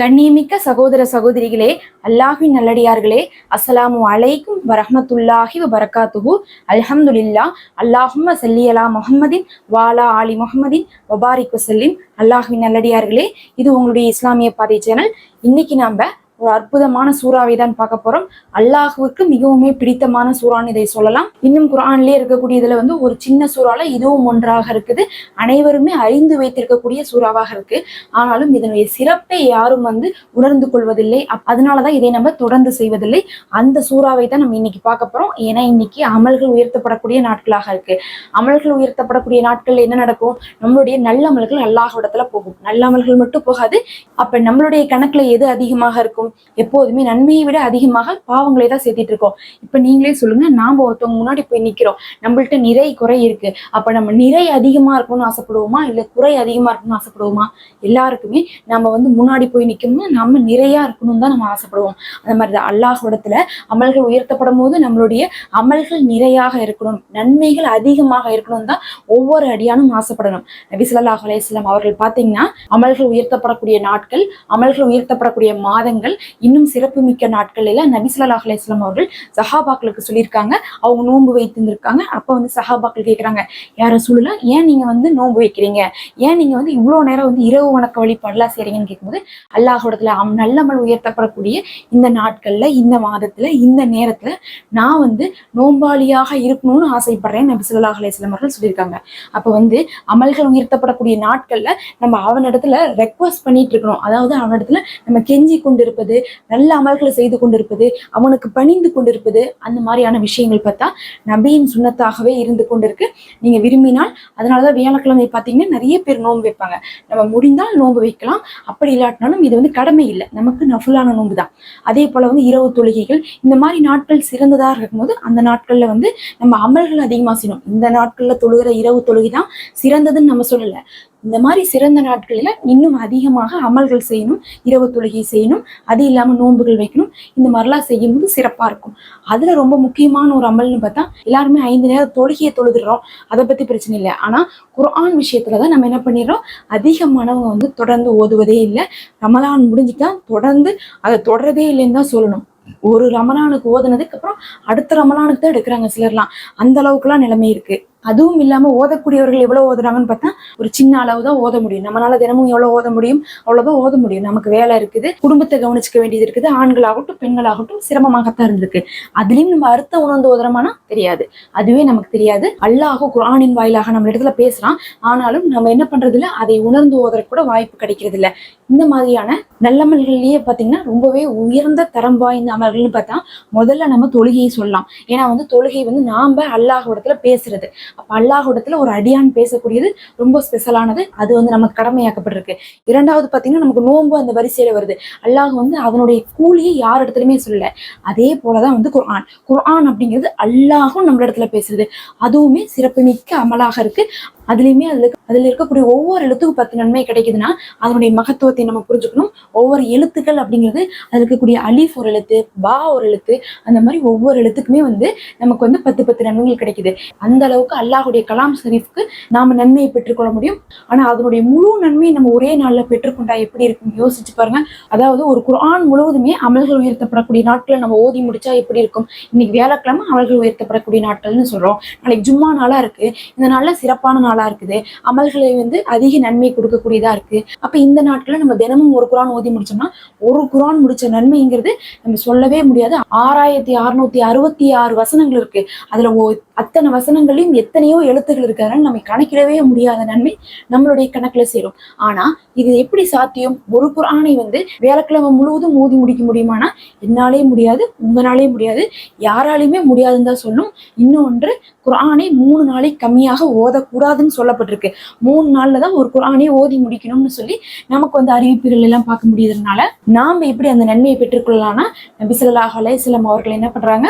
கண்ணியமிக்க சகோதர சகோதரிகளே அல்லாஹ்வின் நல்லடியார்களே அஸ்ஸலாமு அலைக்கும் வரஹமத்துல்லாஹி வரகாத்துஹு அல்ஹம்துலில்லா அல்லாஹும்ம சல்லியலா முஹம்மதின் வாலா ஆலி முஹம்மதின் வபாரிக் வசல்லிம். அல்லாஹ்வின் நல்லடியார்களே இது உங்களுடைய இஸ்லாமிய பாதை சேனல். இன்னைக்கு நாம ஒரு அற்புதமான சூறாவை தான் பார்க்க போறோம். அல்லாஹுவுக்கு மிகவுமே பிடித்தமான சூறான்னு இதை சொல்லலாம். இன்னும் குரான்லயே இருக்கக்கூடிய இதில் வந்து ஒரு சின்ன சூறால இதுவும் ஒன்றாக இருக்குது. அனைவருமே அறிந்து வைத்திருக்கக்கூடிய சூறாவாக இருக்கு. ஆனாலும் இதனுடைய சிறப்பை யாரும் வந்து உணர்ந்து கொள்வதில்லை. அப்- அதனாலதான் இதை நம்ம தொடர்ந்து செய்வதில்லை. அந்த சூறாவை தான் நம்ம இன்னைக்கு பார்க்க போறோம். ஏன்னா இன்னைக்கு அமல்கள் உயர்த்தப்படக்கூடிய நாட்களாக இருக்கு. அமல்கள் உயர்த்தப்படக்கூடிய நாட்கள்ல என்ன நடக்கும்? நம்மளுடைய நல்ல அமல்கள் அல்லாஹ்விடத்துல போகும். நல்ல அமல்கள் மட்டும் போகாது. அப்ப நம்மளுடைய கணக்குல எது அதிகமாக இருக்கும்? எப்போதுமே நன்மையை விட அதிகமாக பாவங்களை தான் சேர்த்திட்டு இருக்கோம். இப்ப நீங்களே சொல்லுங்க நாம ஒருத்தவங்க முன்னாடி போய் நிக்கிறோம். நம்மள்ட்ட நிறை குறை இருக்கு. அப்ப நம்ம நிறை அதிகமா இருக்கணும்னு ஆசைப்படுவோமா? இல்ல குறை அதிகமா இருக்கணும்னு ஆசைப்படுவோமா? எல்லாருக்குமே நம்ம வந்து முன்னாடி போய் நிக்கணும்னா நம்ம நிறையா இருக்கணும் தான் நம்ம ஆசைப்படுவோம். அந்த மாதிரி தான் அல்லாஹ்விடத்துல அமல்கள் உயர்த்தப்படும் போது நம்மளுடைய அமல்கள் நிறையாக இருக்கணும். நன்மைகள் அதிகமாக இருக்கணும் தான் ஒவ்வொரு அடியானும் ஆசைப்படணும். நபி அலையம் அவர்கள் பார்த்தீங்கன்னா அமல்கள் உயர்த்தப்படக்கூடிய நாட்கள் அமல்கள் உயர்த்தப்படக்கூடிய மாதங்கள் நாட்கள் இன்னும் சிறப்பு மிக்க நாட்கள் எல்லாம் நபிசுல்லா அலிஸ்லாம் அவர்கள் சஹாபாக்களுக்கு சொல்லியிருக்காங்க. அவங்க நோன்பு வைத்திருந்திருக்காங்க. அப்ப வந்து சஹாபாக்கள் கேட்குறாங்க யார சொல்லலாம் ஏன் நீங்க வந்து நோன்பு வைக்கிறீங்க? ஏன் நீங்க வந்து இவ்வளோ நேரம் வந்து இரவு வணக்க வழிபாடுலாம் செய்றீங்கன்னு கேட்கும்போது அல்லாஹோடத்துல அம் நல்லமல் உயர்த்தப்படக்கூடிய இந்த நாட்கள்ல இந்த மாதத்துல இந்த நேரத்துல நான் வந்து நோம்பாளியாக இருக்கணும்னு ஆசைப்படுறேன் நபிசுல்லா அலிஸ்லாம் அவர்கள் சொல்லியிருக்காங்க. அப்ப வந்து அமல்கள் உயர்த்தப்படக்கூடிய நாட்கள்ல நம்ம அவனிடத்துல ரெக்வஸ்ட் பண்ணிட்டு இருக்கணும். அதாவது அவனிடத்துல நம்ம கெஞ்சி கொண்டிருப்பது நல்ல அமல்களை செய்து கொண்டிருப்பது அவனுக்கு பணிந்து கொண்டிருப்பது அந்த மாதிரியான விஷயங்கள் பார்த்தா நபியின் சுண்ணத்தாகவே இருந்து கொண்டிருக்கு. நீங்க விரும்பினால் அதனாலதான் வியாழக்கிழமை பார்த்தீங்கன்னா நிறைய பேர் நோன்பு வைப்பாங்க. நம்ம முடிந்தால் நோன்பு வைக்கலாம். அப்படி இல்லாட்டினாலும் இது வந்து கடமை இல்லை. நமக்கு நஃபுலான நோன்பு தான். அதே போல வந்து இரவு தொழுகைகள் இந்த மாதிரி நாட்கள் சிறந்ததா இருக்கும்போது அந்த நாட்கள்ல வந்து நம்ம அமல்கள் அதிகமா செய்யணும். இந்த நாட்கள்ல தொழுகிற இரவு தொழுகை தான் சிறந்ததுன்னு நம்ம சொல்லல. இந்த மாதிரி சிறந்த நாட்களில் இன்னும் அதிகமாக அமல்கள் செய்யணும் இரவு தொழுகை செய்யணும் அது இல்லாமல் நோன்புகள் வைக்கணும். இந்த மாதிரிலாம் செய்யும்போது சிறப்பாக இருக்கும். அதில் ரொம்ப முக்கியமான ஒரு அமல்னு பார்த்தா எல்லாருமே ஐந்து நேரம் தொழுகையை தொழுதுடுறோம் அதை பற்றி பிரச்சனை இல்லை. ஆனால் குரான் விஷயத்துல தான் நம்ம என்ன பண்ணிடுறோம் அதிகமானவங்க வந்து தொடர்ந்து ஓதுவதே இல்லை. ரமலான் முடிஞ்சுட்டா தொடர்ந்து அதை தொடரதே இல்லைன்னு தான் சொல்லணும். ஒரு ரமலானுக்கு ஓதுனதுக்கு அப்புறம் அடுத்த ரமலானுக்கு தான் எடுக்கிறாங்க சிலர்லாம். அந்த அளவுக்குலாம் நிலைமை இருக்கு. அதுவும் இல்லாம ஓதக்கூடியவர்கள் எவ்வளவு ஓதுறாங்கன்னு பார்த்தா ஒரு சின்ன அளவு தான் ஓத முடியும். நம்மளால தினமும் எவ்வளவு ஓத முடியும்? அவ்வளவுதான் ஓத முடியும். நமக்கு வேலை இருக்குது. குடும்பத்தை கவனிச்சுக்க வேண்டியது இருக்குது. ஆண்களாகட்டும் பெண்களாகட்டும் சிரமமாகத்தான் இருந்திருக்கு அதுலயும் நம்ம அர்த்தம் உணர்ந்து ஓதுறோமானா தெரியாது. அதுவே நமக்கு தெரியாது. அல்லாஹோ குரானின் வாயிலாக நம்ம இடத்துல பேசுறான். ஆனாலும் நம்ம என்ன பண்றது இல்ல அதை உணர்ந்து ஓதுற கூட வாய்ப்பு கிடைக்கிறது இல்ல இந்த மாதிரியான நல்லமல்கள்லயே பாத்தீங்கன்னா ரொம்பவே உயர்ந்த தரம் வாய்ந்த அமல்கள்னு பார்த்தா முதல்ல நம்ம தொழுகையை சொல்லலாம். ஏன்னா வந்து தொழுகை வந்து நாம அல்லாஹ்விடத்துல பேசுறது. அப்போ அல்லாஹ்விடத்துல ஒரு அடியான் பேசக்கூடியது ரொம்ப ஸ்பெஷலானது அது வந்து நமக்கு கடமையாக்கப்பட்டிருக்கு. இரண்டாவது பாத்தீங்கன்னா நமக்கு நோன்பு அந்த வரிசையில வருது. அல்லாஹ் வந்து அவனுடைய கூலியை யார் இடத்துலயுமே சொல்லல. அதே போலதான் வந்து குர்ஆன். குர்ஆன் அப்படிங்கிறது அல்லாஹும் நம்ம இடத்துல பேசுறது. அதுவுமே சிறப்புமிக்க அமலாக இருக்கு. அதுலயுமே அதுல அதுல இருக்கக்கூடிய ஒவ்வொரு எழுத்துக்கும் பத்து நன்மை கிடைக்குதுன்னா அதனுடைய மகத்துவத்தை நம்ம புரிஞ்சுக்கணும். ஒவ்வொரு எழுத்துக்கள் அப்படிங்கிறது அதுல இருக்கக்கூடிய அலிஃப் ஒரு எழுத்து பா ஒரு எழுத்து அந்த மாதிரி ஒவ்வொரு எழுத்துக்குமே வந்து நமக்கு வந்து பத்து பத்து நன்மைகள் கிடைக்குது. அந்த அளவுக்கு அல்லாஹுடைய கலாம் ஷரீஃப்க்கு நாம நன்மையை பெற்றுக்கொள்ள முடியும். ஆனா அதனுடைய முழு நன்மையை நம்ம ஒரே நாள்ல பெற்றுக்கொண்டா எப்படி இருக்கும் யோசிச்சு பாருங்க. அதாவது ஒரு குரான் முழுவதுமே அமல்கள் உயர்த்தப்படக்கூடிய நாட்களை நம்ம ஓதி முடிச்சா எப்படி இருக்கும்? இன்னைக்கு வியாழக்கிழமை அமல்கள் உயர்த்தப்படக்கூடிய நாட்கள்னு சொல்றோம். நாளைக்கு ஜும்மா நாளா இருக்கு. இந்த நாள்ல சிறப்பான இருக்குது. அமல்களை வந்து அதிக நன்மை கொடுக்கக்கூடியதா இருக்கு. அப்போ இந்த நாட்களில் நம்ம தினமும் ஒரு குரான் ஓதி முடிச்சோம்னா ஒரு குரான் முடிச்ச நன்மைங்கிறது நம்ம சொல்லவே முடியாது. ஆறாயிரத்தி அறுநூத்தி அறுபத்தி ஆறு வசனங்கள் இருக்குது அதில் ஓ- அத்தனை வசனங்களையும் எத்தனையோ எழுத்துக்கள் இருக்கிறாங்க நம்ம கணக்கிடவே முடியாத நன்மை நம்மளுடைய கணக்குல சேரும். ஆனா இது எப்படி சாத்தியம்? ஒரு குரானை வந்து வேலைக்கிழமை முழுவதும் ஓதி முடிக்க முடியுமானா என்னாலே முடியாது உங்களாலே முடியாது யாராலையுமே முடியாதுன்னு தான் சொல்லும். இன்னொன்று குரானை மூணு நாளைக்கு கம்மியாக ஓதக்கூடாதுன்னு சொல்லப்பட்டிருக்கு. மூணு நாள்ல தான் ஒரு குரானே ஓதி முடிக்கணும்னு சொல்லி நமக்கு வந்து அறிவிப்புகள் எல்லாம் பார்க்க முடியுதுனால நாம எப்படி அந்த நன்மையை பெற்றுக்கொள்ளலாம்னா நபி ஸல்லல்லாஹு அலைஹி அவர்கள் என்ன பண்றாங்க?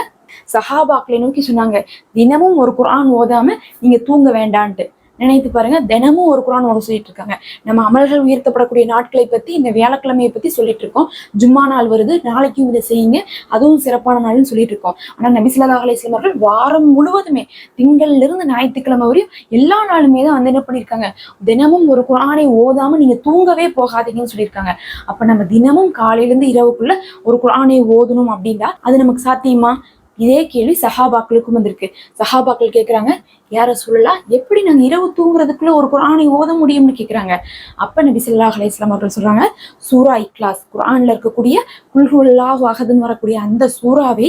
சஹாபாக்களை நோக்கி சொன்னாங்க தினமும் ஒரு குரான் ஓதாம நீங்க தூங்க வேண்டான்ட்டு. நினைத்து பாருங்க. தினமும் ஒரு குரான் ஓத சொல்லிட்டு இருக்காங்க. நம்ம அமல்கள் உயர்த்தப்படக்கூடிய நாட்களை பத்தி இந்த வியாழக்கிழமையை பத்தி சொல்லிட்டு இருக்கோம். ஜும்மா நாள் வருது. நாளைக்கும் இதை செய்யுங்க. அதுவும் சிறப்பான நாள்னு சொல்லிட்டு இருக்கோம். ஆனா நபிசுல்லா அலிஸ்லாம் அவர்கள் வாரம் முழுவதுமே திங்கள்ல இருந்து ஞாயிற்றுக்கிழமை வரையும் எல்லா நாளுமே தான் வந்து என்ன பண்ணியிருக்காங்க தினமும் ஒரு குரானை ஓதாம நீங்க தூங்கவே போகாதீங்கன்னு சொல்லியிருக்காங்க அப்ப நம்ம தினமும் காலையில இருந்து இரவுக்குள்ள ஒரு குரானை ஓதணும் அப்படின்னா அது நமக்கு சாத்தியமா? இதே கேள்வி சஹாபாக்களுக்கும் வந்திருக்கு. சஹாபாக்கள் கேட்குறாங்க யார சொல்லலாம் எப்படி நாங்க இரவு தூங்குறதுக்குள்ள ஒரு குரானை ஓத முடியும்னு கேட்குறாங்க அப்ப நபி ஸல்லல்லாஹு அலைஹி அவர்கள் சொல்றாங்க சூரா இக்லாஸ் குரானில் இருக்கக்கூடிய குல்ஹுல்லாஹ் அகதுன்னு வரக்கூடிய அந்த சூறாவை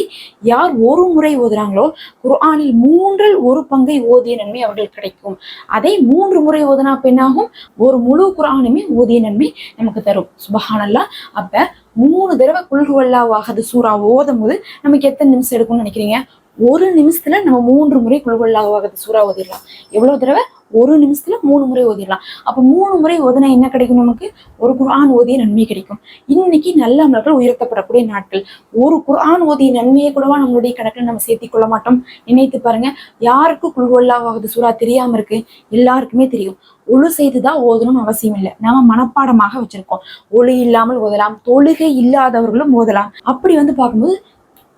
யார் ஒரு முறை ஓதுறாங்களோ குரானில் மூன்றில் ஒரு பங்கை ஓதிய நன்மை அவர்கள் கிடைக்கும். அதை மூன்று முறை ஓதுனா பெண்ணாகும் ஒரு முழு குரானுமே ஓதிய நன்மை நமக்கு தரும். சுபஹானல்லாம் அப்ப மூணு தடவை குல்ஹுவல்லா வாகது சூறா ஓதும் போது நமக்கு எத்தனை நிமிஷம் எடுக்கும்னு நினைக்கிறீங்க? ஒரு நிமிஷத்துல நம்ம மூன்று முறை குல்ஹுவல்லா வாகது சூறா ஓதிடலாம். எவ்வளவு தடவை? ஒரு நிமிஷத்துல மூணு முறை ஓதிடலாம். அப்ப மூணு முறை ஓதுனா என்ன கிடைக்கும் நமக்கு? ஒரு குரான் ஓதிய நன்மை கிடைக்கும். இன்னைக்கு நல்ல அமலர்கள் உயர்த்தப்படக்கூடிய நாட்கள். ஒரு குரான் ஓதிய நன்மையை கூடவா நம்மளுடைய கணக்கில் நம்ம சேர்த்தி கொள்ள மாட்டோம்? நினைத்து பாருங்க. யாருக்கு குழுவல்லாவது சூறா தெரியாம இருக்கு. எல்லாருக்குமே தெரியும். ஒழு செய்துதான் ஓதணும்னு அவசியம் இல்லை. நாம மனப்பாடமாக வச்சிருக்கோம். ஒளி இல்லாமல் ஓதலாம். தொழுகை இல்லாதவர்களும் ஓதலாம். அப்படி வந்து பார்க்கும்போது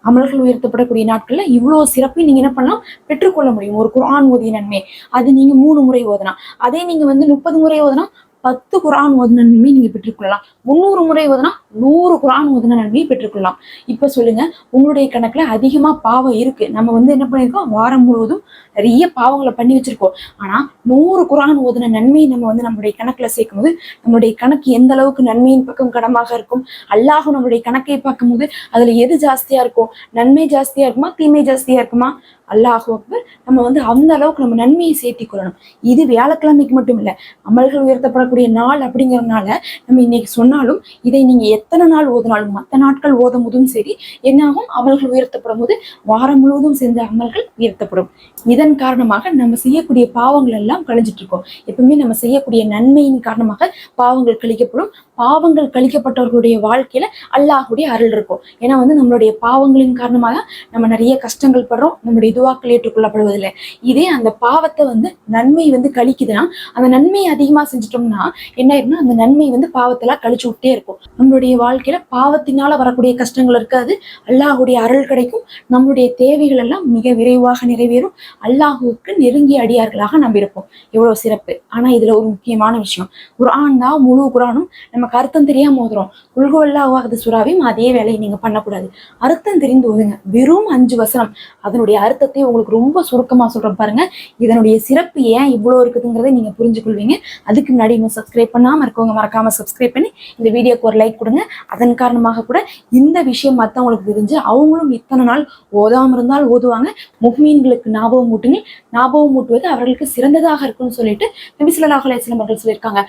அமல்கள் உயர்த்தப்படக்கூடிய நாட்கள்ல இவ்வளோ சிறப்பையும் நீங்க என்ன பண்ணலாம்? பெற்றுக்கொள்ள முடியும். ஒரு குரான் ஓதிய நன்மை. அது நீங்க மூணு முறை ஓதனா அதே நீங்க வந்து முப்பது முறை ஓதனா பத்து குரான் ஓதுன நன்மையை நீங்க பெற்றுக்கொள்ளலாம். முந்நூறு முறை ஓதுனா நூறு குரான் ஓதுன நன்மையை பெற்றுக்கொள்ளலாம். இப்ப சொல்லுங்க உங்களுடைய கணக்குல அதிகமா பாவம் இருக்கு. நம்ம வந்து என்ன பண்ணிருக்கோம் வாரம் முழுவதும் நிறைய பாவங்களை பண்ணி வச்சிருக்கோம். ஆனா நூறு குரான் ஓதுன நன்மையை நம்ம வந்து நம்மளுடைய கணக்குல சேர்க்கும்போது நம்மளுடைய கணக்கு எந்த அளவுக்கு நன்மையின் பக்கம் கடமாக இருக்கும்? அல்லாஹ் நம்மளுடைய கணக்கை பார்க்கும்போது அதுல எது ஜாஸ்தியா இருக்கும்? நன்மை ஜாஸ்தியா இருக்குமா? தீமை ஜாஸ்தியா இருக்குமா? அல்லாஹ் அக்பர் நம்ம வந்து அந்த அளவுக்கு நம்ம நன்மையை சேர்த்தி கொள்ளணும். இது வியாழக்கிழமைக்கு மட்டும் இல்லை அமல்கள் உயர்த்தப்படக்கூடிய நாள் அப்படிங்கறதுனால நம்ம இன்னைக்கு சொன்னாலும் இதை நீங்க எத்தனை நாள் ஓதினாலும் மற்ற நாட்கள் ஓதும் போதும் சரி என்னாகும்? அமல்கள் உயர்த்தப்படும் போது வாரம் முழுவதும் செஞ்ச அமல்கள் உயர்த்தப்படும். இதன் காரணமாக நம்ம செய்யக்கூடிய பாவங்கள் எல்லாம் கழிஞ்சிட்டு இருக்கோம். எப்பவுமே நம்ம செய்யக்கூடிய நன்மையின் காரணமாக பாவங்கள் கழிக்கப்படும். பாவங்கள் கழிக்கப்பட்டவர்களுடைய வாழ்க்கையில அல்லாஹுடைய அருள் இருக்கும். ஏன்னா வந்து நம்மளுடைய பாவங்களின் காரணமாக நம்ம நிறைய கஷ்டங்கள் படுறோம். நம்மளுடைய இதுவாக்கள் ஏற்றுக்கொள்ளப்படுவதில்லை. இதே அந்த பாவத்தை வந்து நன்மை வந்து கழிக்குதுன்னா அந்த நன்மையை அதிகமா செஞ்சுட்டோம்னா என்ன ஆயிரும்னா அந்த நன்மை வந்து பாவத்தெல்லாம் கழிச்சு விட்டே இருக்கும். நம்மளுடைய வாழ்க்கையில பாவத்தினால வரக்கூடிய கஷ்டங்கள் இருக்காது. அல்லாஹுடைய அருள் கிடைக்கும். நம்மளுடைய தேவைகள் எல்லாம் மிக விரைவாக நிறைவேறும். அல்லாஹுவுக்கு நெருங்கிய அடியார்களாக நம்ம இருப்போம். எவ்வளவு சிறப்பு. ஆனா இதுல ஒரு முக்கியமான விஷயம். குரான் தான் முழு குரானும் நம்ம நமக்கு அர்த்தம் தெரியாம ஓதுறோம். குல்குவல்லாவாகது சுறாவையும் அதே வேலையை நீங்க பண்ணக்கூடாது. அர்த்தம் தெரிந்து ஓதுங்க. வெறும் அஞ்சு வசனம். அதனுடைய அர்த்தத்தை உங்களுக்கு ரொம்ப சுருக்கமா சொல்றேன் பாருங்க. இதனுடைய சிறப்பு ஏன் இவ்வளவு இருக்குதுங்கிறதை நீங்க புரிஞ்சுக்கொள்வீங்க. அதுக்கு முன்னாடி இன்னும் சப்ஸ்கிரைப் பண்ணாம இருக்கவங்க மறக்காம சப்ஸ்கிரைப் பண்ணி இந்த வீடியோக்கு ஒரு லைக் கொடுங்க. அதன் காரணமாக கூட இந்த விஷயம் மத்தவங்களுக்கு தெரிஞ்சு அவங்களும் இத்தனை நாள் ஓதாம இருந்தால் ஓதுவாங்க. முஹ்மீன்களுக்கு ஞாபகம் மூட்டுங்க ஞாபகம் மூட்டுவது அவர்களுக்கு சிறந்ததாக இருக்கும்னு சொல்லிட்டு நபி ஸல்லல்லாஹு அவர்கள் சொல்லியிருக்காங்க.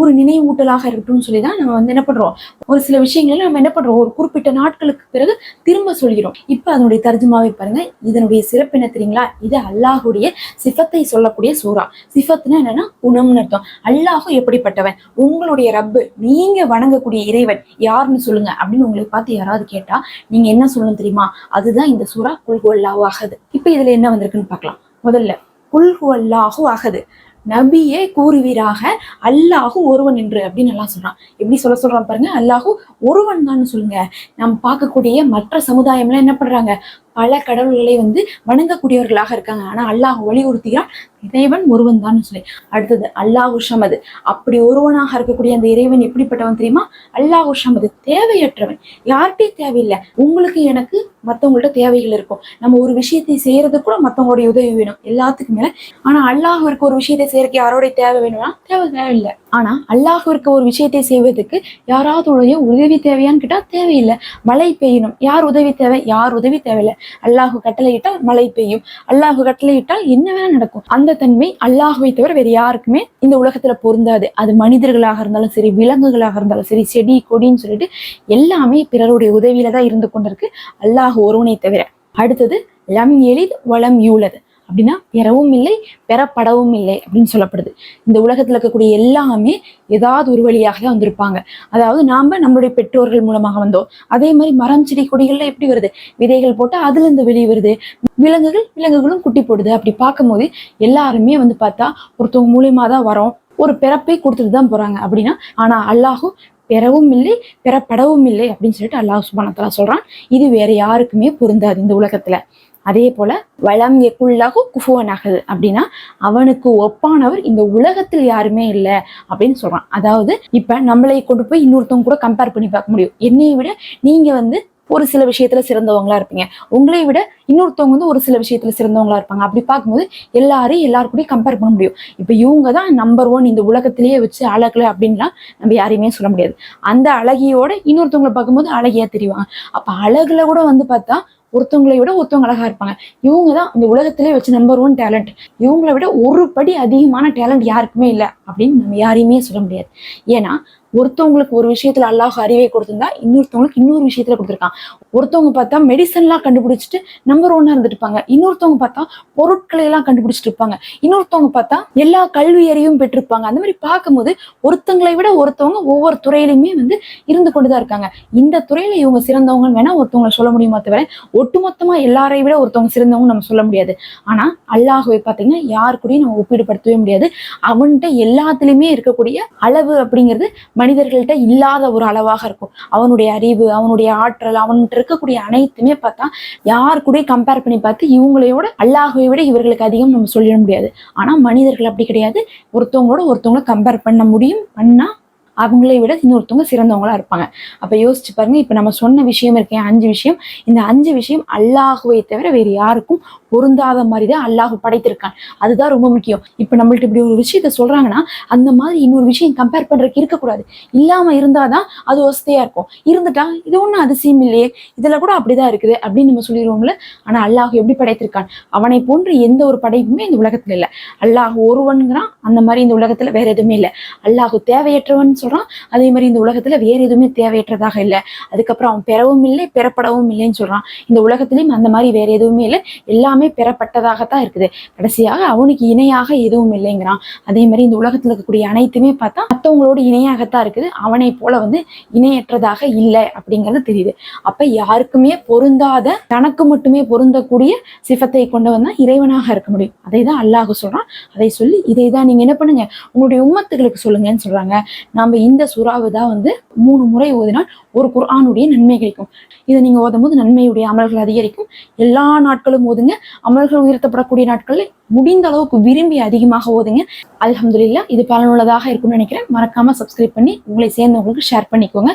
ஒரு நினைவூட்டலாக இருக்கட்டும்னு சொல்லி தான் நம்ம வந்து என்ன பண்றோம். ஒரு சில விஷயங்களை நம்ம என்ன பண்றோம்? ஒரு குறிப்பிட்ட நாட்களுக்கு பிறகு திரும்ப சொல்கிறோம். இப்போ அதனுடைய தர்ஜுமாவை பாருங்க. இதனுடைய சிறப்பு என்ன தெரியுங்களா? இது அல்லாஹுடைய சிஃபத்தை சொல்லக்கூடிய சூறா. சிஃபத்துனா என்னன்னா குணம்னு அர்த்தம். அல்லாஹு எப்படிப்பட்டவன்? உங்களுடைய ரப்பு நீங்க வணங்கக்கூடிய இறைவன் யாருன்னு சொல்லுங்க அப்படின்னு உங்களை பார்த்து யாராவது கேட்டா நீங்க என்ன சொல்லணும் தெரியுமா? அதுதான் இந்த சூறா குல்ஹு அல்லாஹு இப்போ இதுல என்ன வந்திருக்குன்னு பார்க்கலாம். முதல்ல குல்ஹு ஆகுது அகது நபியே கூறுவீராக அல்லாஹு ஒருவன் என்று அப்படின்னு எல்லாம் சொல்றான். எப்படி சொல்ல சொல்றான் பாருங்க அல்லாஹு ஒருவன் தான் சொல்லுங்க. நம்ம பார்க்கக்கூடிய மற்ற சமுதாயம்லாம் என்ன பண்றாங்க? பல கடவுள்களை வந்து வணங்கக்கூடியவர்களாக இருக்காங்க. ஆனால் அல்லாஹ் வலியுறுத்துகிறான் இறைவன் ஒருவன் தான் சொல்லி. அடுத்தது அல்லாஹு ஷமது. அப்படி ஒருவனாக இருக்கக்கூடிய அந்த இறைவன் எப்படிப்பட்டவன் தெரியுமா? அல்லாஹு ஷமது தேவையற்றவன். யார்கிட்டயும் தேவையில்லை. உங்களுக்கு எனக்கு மற்றவங்கள்ட்ட தேவைகள் இருக்கும். நம்ம ஒரு விஷயத்தை செய்யறது கூட மற்றவங்களுடைய உதவி வேணும் எல்லாத்துக்கும் ஆனால் ஆனா அல்லாஹுவிற்கு ஒரு விஷயத்தை செய்யறதுக்கு யாரோடைய தேவை வேணும்னா தேவை தேவையில்லை. ஆனா இருக்க ஒரு விஷயத்தை செய்வதற்கு யாராவது உதவி தேவையான்னு கேட்டால் தேவையில்லை. மழை பெய்யணும். யார் உதவி தேவை? யார் உதவி தேவையில்லை. அல்லாஹு கட்டளையிட்டால் மழை பெய்யும். அல்லாஹு கட்டளையிட்டால் என்ன வேணா நடக்கும். அந்த தன்மை அல்லாஹுவை தவிர வேறு யாருக்குமே இந்த உலகத்தில் பொருந்தாது. அது மனிதர்களாக இருந்தாலும் சரி விலங்குகளாக இருந்தாலும் சரி செடி கொடின்னு சொல்லிட்டு எல்லாமே பிறருடைய உதவியில தான் இருந்து கொண்டிருக்கு. அல்லாஹ் ஒருவனை தவிர. அடுத்தது லம் எளித் வளம் யூலது. அப்படின்னா பெறவும் இல்லை பெறப்படவும் இல்லை அப்படின்னு சொல்லப்படுது. இந்த உலகத்துல இருக்கக்கூடிய எல்லாமே ஏதாவது ஒரு வழியாக தான் வந்திருப்பாங்க. அதாவது நாம நம்மளுடைய பெற்றோர்கள் மூலமாக வந்தோம். அதே மாதிரி மரம் செடி கொடிகள்ல எப்படி வருது? விதைகள் போட்டால் அதுல இருந்து வெளியே வருது. விலங்குகள் விலங்குகளும் குட்டி போடுது. அப்படி பார்க்கும்போது எல்லாருமே வந்து பார்த்தா ஒருத்தவங்க மூலியமா தான் வரோம். ஒரு பிறப்பை கொடுத்துட்டு தான் போறாங்க அப்படின்னா ஆனா அல்லாஹும் பெறவும் இல்லை பெறப்படவும் இல்லை அப்படின்னு சொல்லிட்டு அல்லாஹ் சுபானத்தலா சொல்றான். இது வேற யாருக்குமே பொருந்தாது இந்த உலகத்துல. அதே போல வளம் எக்குள்ளாக குஃபுவனாகுது அப்படின்னா அவனுக்கு ஒப்பானவர் இந்த உலகத்தில் யாருமே இல்லை அப்படின்னு சொல்றான். அதாவது இப்ப நம்மளை கொண்டு போய் இன்னொருத்தவங்க கூட கம்பேர் பண்ணி பார்க்க முடியும். என்னையை விட நீங்க வந்து ஒரு சில விஷயத்துல சிறந்தவங்களா இருப்பீங்க. உங்களை விட இன்னொருத்தவங்க வந்து ஒரு சில விஷயத்துல சிறந்தவங்களா இருப்பாங்க. அப்படி பார்க்கும்போது எல்லாரையும் எல்லாரு கூடயும் கம்பேர் பண்ண முடியும். இப்ப இவங்க தான் நம்பர் ஒன் இந்த உலகத்திலேயே வச்சு அழகுல அப்படின்லாம் நம்ம யாரையுமே சொல்ல முடியாது. அந்த அழகியோட இன்னொருத்தவங்களை பார்க்கும்போது அழகியா தெரிவாங்க. அப்ப அழகுல கூட வந்து பார்த்தா ஒருத்தவங்களை விட ஒருத்தவங்க அழகா இருப்பாங்க. இவங்க தான் இந்த உலகத்திலே வச்சு நம்பர் ஒன் டேலண்ட் இவங்களை விட ஒரு படி அதிகமான டேலண்ட் யாருக்குமே இல்லை அப்படின்னு நம்ம யாரையுமே சொல்ல முடியாது. ஏன்னா ஒருத்தவங்களுக்கு ஒரு விஷயத்துல அல்லாஹ் அறிவை கொடுத்திருந்தா இன்னொருத்தவங்களுக்கு இன்னொரு விஷயத்துல கொடுத்துருக்கான். ஒருத்தவங்க பார்த்தா மெடிசன்லாம் கண்டுபிடிச்சிட்டு நம்பர் ஒன்னா இருந்துட்டு இருப்பாங்க இன்னொருத்தவங்க பார்த்தா பொருட்களை எல்லாம் கண்டுபிடிச்சிட்டு இருப்பாங்க. இன்னொருத்தவங்க பார்த்தா எல்லா கல்வி அறிவும் பெற்றிருப்பாங்க. அந்த மாதிரி பார்க்கும்போது ஒருத்தங்களை விட ஒருத்தவங்க ஒவ்வொரு துறையிலுமே வந்து இருந்து கொண்டுதான் இருக்காங்க. இந்த துறையில இவங்க சிறந்தவங்கன்னு வேணா ஒருத்தவங்களை சொல்ல முடியுமா தவிர ஒட்டுமொத்தமா எல்லாரையும் விட ஒருத்தவங்க சிறந்தவங்க நம்ம சொல்ல முடியாது. ஆனா அல்லாஹுவை பார்த்தீங்கன்னா யாரு கூடயும் நம்ம ஒப்பீடுபடுத்தவே முடியாது. அவன்கிட்ட எல்லாத்துலயுமே இருக்கக்கூடிய அளவு அப்படிங்கிறது மனிதர்கள்ட்ட இல்லாத ஒரு அளவாக இருக்கும். அவனுடைய அறிவு அவனுடைய ஆற்றல் அவன்கிட்ட இருக்கக்கூடிய அனைத்துமே பார்த்தா யார் கூட கம்பேர் பண்ணி பார்த்து இவங்களையோட அல்லாஹுவை விட இவர்களுக்கு அதிகம் நம்ம சொல்லிட முடியாது. ஆனா மனிதர்கள் அப்படி கிடையாது. ஒருத்தவங்களோட ஒருத்தவங்கள கம்பேர் பண்ண முடியும் பண்ணா அவங்களை விட இன்னொருத்தவங்க சிறந்தவங்களா இருப்பாங்க. அப்ப யோசிச்சு பாருங்க இப்ப நம்ம சொன்ன விஷயம் இருக்கேன் அஞ்சு விஷயம். இந்த அஞ்சு விஷயம் அல்லாஹுவை தவிர வேறு யாருக்கும் பொருந்தாத மாதிரி தான் அல்லாஹ் படைத்திருக்கான். அதுதான் ரொம்ப முக்கியம். இப்ப நம்மள்ட்ட இப்படி ஒரு விஷயத்த சொல்றாங்கன்னா அந்த மாதிரி இன்னொரு விஷயம் கம்பேர் பண்றதுக்கு இருக்கக்கூடாது. இல்லாம இருந்தாதான் அது வசதியா இருக்கும். இருந்துட்டா இது ஒண்ணும் அதிசயம் இல்லையே. இதுல கூட அப்படிதான் இருக்குது அப்படின்னு நம்ம சொல்லிடுவோம்ல. ஆனா அல்லாஹ் எப்படி படைத்திருக்கான்? அவனை போன்று எந்த ஒரு படைப்புமே இந்த உலகத்துல இல்லை. அல்லாஹ் ஒருவன்கிறான் அந்த மாதிரி இந்த உலகத்துல வேற எதுவுமே இல்லை. அல்லாஹ் தேவையற்றவன் சொல்றான் அதே மாதிரி இந்த உலகத்துல வேற எதுவுமே தேவையற்றதாக இல்லை. அதுக்கப்புறம் அவன் பெறவும் இல்லை பெறப்படவும் இல்லைன்னு சொல்றான். இந்த உலகத்திலயும் அந்த மாதிரி வேற எதுவுமே இல்லை. எல்லாமே பெறப்பட்டதாகத்தான் இருக்குது. கடைசியாக அவனுக்கு இணையாக எதுவும் இல்லைங்கிறான். அதே மாதிரி இந்த உலகத்துல இருக்கக்கூடிய அனைத்துமே பார்த்தா மற்றவங்களோட இணையாகத்தான் இருக்குது. அவனை போல வந்து இணையற்றதாக இல்லை அப்படிங்கிறது தெரியுது. அப்ப யாருக்குமே பொருந்தாத தனக்கு மட்டுமே பொருந்தக்கூடிய சிஃபத்தை கொண்டவன் தான் இறைவனாக இருக்க முடியும். அதை தான் அல்லாஹ் சொல்றான். அதை சொல்லி இதை தான் நீங்க என்ன பண்ணுங்க? உங்களுடைய உம்மத்துகளுக்கு சொல்லுங்கன்னு சொல்றாங்க. நாம இந்த சுறாவை தான் வந்து மூணு முறை ஓதினால் ஒரு குர்ஆனுடைய நன்மை கிடைக்கும். இதை நீங்க ஓதும் போது நன்மையுடைய அமல்கள் அதிகரிக்கும். எல்லா நாட்களும் ஓதுங்க. அமல்கள் உயர்த்தப்படக்கூடிய நாட்களில் முடிந்த அளவுக்கு விரும்பி அதிகமாக ஓதுங்க. அலமதுல்லா இது பலனுள்ளதாக இருக்கும்னு நினைக்கிறேன். மறக்காம சப்ஸ்கிரைப் பண்ணி உங்களை சேர்ந்தவங்களுக்கு ஷேர் பண்ணிக்கோங்க.